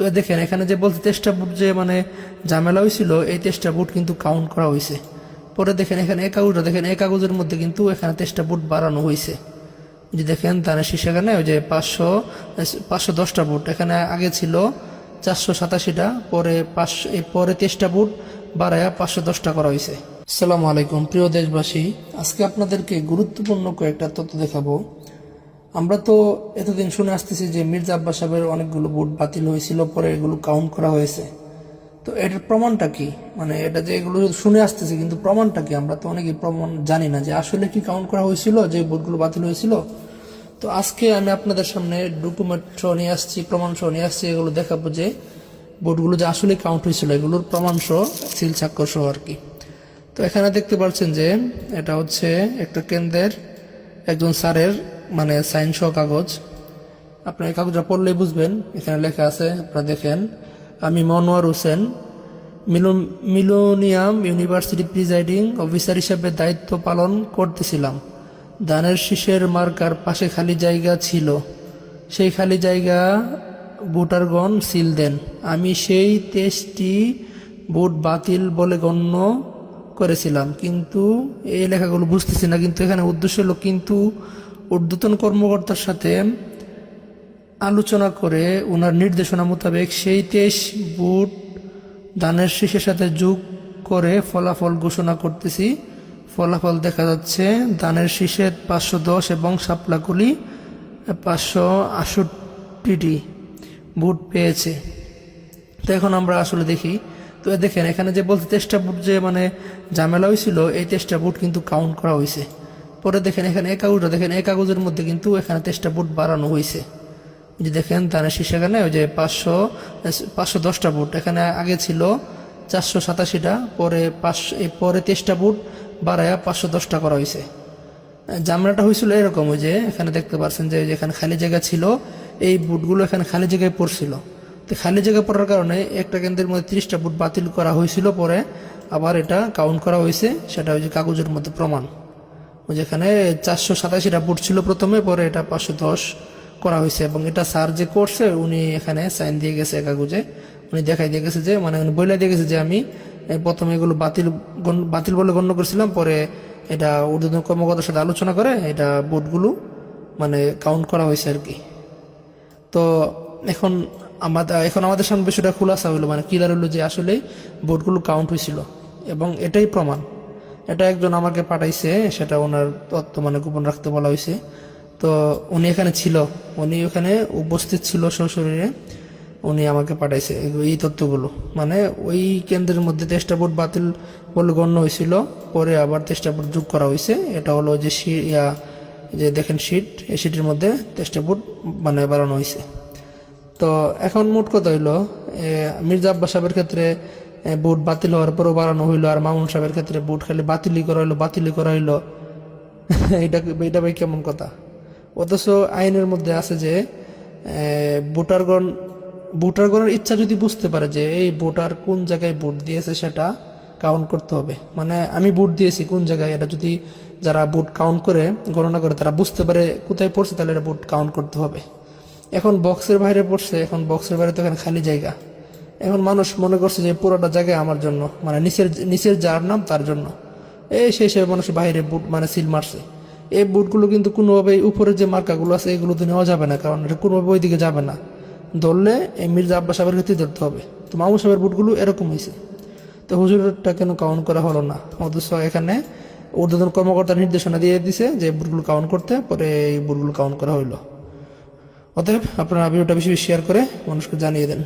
তো দেখেন, এখানে যে বলতে তেষ্টা বুট যে মানে ঝামেলা হয়েছিল, এই তেষ্টা বুট কিন্তু কাউন্ট করা হয়েছে। পরে দেখেন, এখানে এক কাগজটা দেখেন এই কাগজের মধ্যে কিন্তু এখানে তেষ্টা বুট বাড়ানো হয়েছে। যে দেখেন তার সেখানে ওই যে পাঁচশো পাঁচশো দশটা বুট এখানে আগে ছিল চারশো সাতাশিটা, পরে পাঁচশো এই পরে তেষ্টা বুট বাড়ায়া পাঁচশো দশটা করা হয়েছে। আসসালামু আলাইকুম, প্রিয় দেশবাসী, আজকে আপনাদেরকে গুরুত্বপূর্ণ কয়েকটা তথ্য দেখাবো। আমরা তো এতদিন শুনে আসতেছি যে মির্জা আব্বাস সাহেবের অনেকগুলো বুট বাতিল হয়েছিল, পরে এগুলো কাউন্ট করা হয়েছে। তো এটার প্রমাণটা কি? মানে এটা যে এগুলো শুনে আসতেছি, কিন্তু প্রমাণটা কি? আমরা তো অনেকেই প্রমাণ জানি না যে আসলে কি কাউন্ট করা হয়েছিল, যে বুটগুলো বাতিল হয়েছিল। তো আজকে আমি আপনাদের সামনে ডকুমেন্ট নিয়ে আসছি, প্রমাণ সহ নিয়ে আসছি, এগুলো দেখাবো যে বোর্ডগুলো যে আসলে কাউন্ট হয়েছিল, এগুলোর প্রমাণ সহ, সিল স্বাক্ষর সহ আর কি। তো এখানে দেখতে পাচ্ছেন যে এটা হচ্ছে একটা কেন্দ্রের একজন স্যারের মানে সাইন সহ কাগজ। আপনার এই কাগজটা পড়লেই বুঝবেন, এখানে লেখা আছে, আপনারা দেখেন। আমি মনোয়ার হোসেন। মিলো মিলোনিয়াম ইউনিভার্সিটি প্রিজাইডিং অফিসার হিসেবে দায়িত্ব পালন করতেছিলাম। ধানের শীষের মার্কার পাশে খালি জায়গা ছিল। সেই খালি জায়গা ভোটারগণ সিল দেন। আমি সেই তেইশটি ভোট বাতিল বলে গণ্য করেছিলাম। কিন্তু এই লেখাগুলো বুঝতেছি না, কিন্তু এখানে উদ্দেশ্য হলো কিন্তু ঊর্ধ্বতন কর্মকর্তার সাথে আলোচনা করে ওনার নির্দেশনা মোতাবেক সেই তেইশ বুট ধানের শীষের সাথে যোগ করে ফলাফল ঘোষণা করতেছি। ফলাফল দেখা যাচ্ছে ধানের শীষের পাঁচশো দশ এবং সাপলাকুলি পাঁচশো আষট্টিটি বুট পেয়েছে। তো এখন আমরা আসলে দেখি। তো দেখেন, এখানে যে বলতে তেষ্টা বুট যে মানে ঝামেলা হয়েছিল, এই তেষ্টা বুট কিন্তু কাউন্ট করা হয়েছে। পরে দেখেন এখানে এক কাগজটা দেখেন এই কাগজের মধ্যে কিন্তু এখানে তেষ্টা বুট বাড়ানো হয়েছে যে দেখেন তার সেখানে ওই যে পাঁচশো পাঁচশো দশটা বুট। এখানে আগে ছিল চারশো সাতাশিটা, পরে পাঁচশো এই পরে তেইশটা বুট বাড়ায়া পাঁচশো দশটা করা হয়েছে জামরাটা হয়েছিল এরকম ওই যে, এখানে দেখতে পাচ্ছেন যে এখানে খালি জায়গা ছিল, এই বুটগুলো এখানে খালি জায়গায় পড়ছিল। তো খালি জায়গা পড়ার কারণে একটা কেন্দ্রের মধ্যে তিরিশটা বুট বাতিল করা হয়েছিল পরে আবার এটা কাউন্ট করা হয়েছে সেটা ওই যে কাগজের মধ্যে প্রমাণ। যেখানে চারশো সাতাশিটা বুট ছিল প্রথমে, পরে এটা পাঁচশো দশ করা হয়েছে। এবং এটা স্যার যে করছে, উনি এখানে সাইন দিয়ে গেছে কাগজে উনি দেখাই দিয়ে গেছে যে মানে উনি বলে দিয়ে গেছে যে, আমি প্রথমে এগুলো বাতিল বাতিল বলে গণ্য করছিলাম, পরে এটা ঊর্ধ্বতন কর্মকর্তার সাথে আলোচনা করে এটা বুটগুলো মানে কাউন্ট করা হয়েছে আর কি। তো এখন আমাদের এখন আমাদের সামনে বিষয়টা খুলাসা হলো মানে ক্লিয়ার হলো যে আসলে ভোটগুলো কাউন্ট হয়েছিল। এবং এটাই প্রমাণ। এটা একজন আমাকে পাঠাইছে, সেটা ওনার তথ্য মানে গোপন রাখতে বলা হয়েছে তো উনি এখানে ছিল, উনি ওখানে উপস্থিত ছিল সশরীরে, উনি আমাকে পাঠাইছে এই তথ্যগুলো। মানে ওই কেন্দ্রের মধ্যে তেষ্টা ভোট বাতিল বলে গণ্য হয়েছিল, পরে আবার তেষ্টা ভোট যোগ করা হয়েছে এটা হলো যে ইয়া, যে দেখেন শীট, এই শীটের মধ্যে তেষ্টা ভোট মানে বাড়ানো হয়েছে তো এখন মোট কথা হইল মির্জা আব্বাস সাহেবের ক্ষেত্রে বুট বাতিল হওয়ার পরও বাড়ানো হইল আর মামুন সাহেবের ক্ষেত্রে বুট খালি বাতিলই করা হইল, বাতিলই করা হইল। এটা এটা ভাই কেমন কথা? অথচ আইনের মধ্যে আছে যে ভোটারগণ ভোটারগণের ইচ্ছা যদি বুঝতে পারে যে, এই ভোটার কোন জায়গায় ভোট দিয়েছে সেটা কাউন্ট করতে হবে। মানে আমি ভোট দিয়েছি কোন জায়গায়, এটা যদি যারা ভোট কাউন্ট করে, গণনা করে, তারা বুঝতে পারে কোথায় পড়ছে, তাহলে এটা ভোট কাউন্ট করতে হবে। এখন বক্সের বাইরে পড়ছে, এখন বক্সের বাইরে তো এখানে খালি জায়গা। এখন মানুষ মনে করছে যে পুরোটা জায়গায় আমার জন্য মানে নিচের নিচের যার নাম তার জন্য। এই সেই সে মানুষ বাইরে বুট মানে সিল মারছে। এই বুটগুলো কিন্তু কোনোভাবে উপরে যে মার্কাগুলো আছে এগুলো তো নেওয়া যাবে না, কারণ এটা কোনোভাবে ওইদিকে যাবে না। ধরলে এই মির্জা আব্বাস সাহেবের ক্ষেত্রে ধরতে হবে। তো মামু সাহেবের বুটগুলো এরকম হয়েছে। তো হুজুরটা কেন কাউন্ট করা হলো না? অথচ এখানে ঊর্ধ্বতন কর্মকর্তার নির্দেশনা দিয়ে দিছে যে বুটগুলো কাউন্ট করতে, পরে এই বুটগুলো কাউন্ট করা হইল। অতএব আপনারা ভিডিওটা বেশি বেশি শেয়ার করে মানুষকে জানিয়ে দেন।